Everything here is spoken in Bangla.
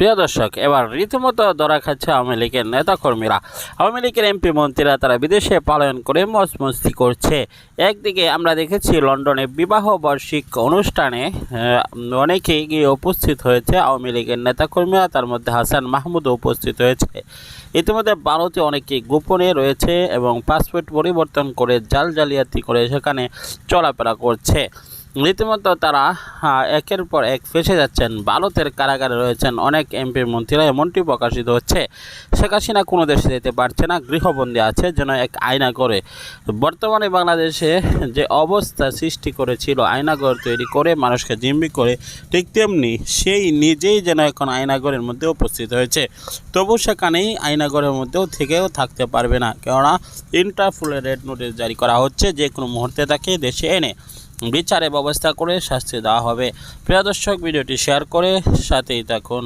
প্রিয় দর্শক এবার রীতিমতো ধরা খাচ্ছে আওয়ামী লীগের নেতাকর্মীরা। আওয়ামী লীগের এমপি মন্ত্রীরা তারা বিদেশে পালন করে মস্তি করছে। একদিকে আমরা দেখেছি লন্ডনে বিবাহ বার্ষিক অনুষ্ঠানে আহ, অনেকেই গিয়ে উপস্থিত হয়েছে। আওয়ামী লীগের নেতাকর্মীরা তার মধ্যে হাসান মাহমুদ উপস্থিত হয়েছে। ইতিমধ্যে ভারতে অনেকেই গোপনে রয়েছে এবং পাসপোর্ট পরিবর্তন করে জাল জালিয়াতি করে সেখানে চলাফেরা করছে। রীতিমতো তারা একের পর এক ফেসে যাচ্ছেন। ভারতের কারাগারে রয়েছেন অনেক এমপি মন্ত্রীরা, এমনটি প্রকাশিত হচ্ছে। শেখ হাসিনা কোনো দেশে যেতে পারছে না, গৃহবন্দী আছে যেন এক আয়না করে বর্তমানে বাংলাদেশে যে অবস্থা সৃষ্টি করেছিল আয়নাঘর তৈরি করে, মানুষকে জিম্মি করে, ঠিক তেমনি সেই নিজেই যেন এখন আয়নাঘরের মধ্যে উপস্থিত হয়েছে। তবু সেখানেই আয়নাঘরের মধ্যেও থেকেও থাকতে পারবে না। কেননা, ইন্টারফুলের রেড নোটিশ জারি করা হচ্ছে, যে কোনো মুহূর্তে তাকে দেশে এনে বিচারে ব্যবস্থা করে শাস্তি দেওয়া হবে। প্রিয় দর্শক ভিডিওটি শেয়ার করে সাথেই থাকুন।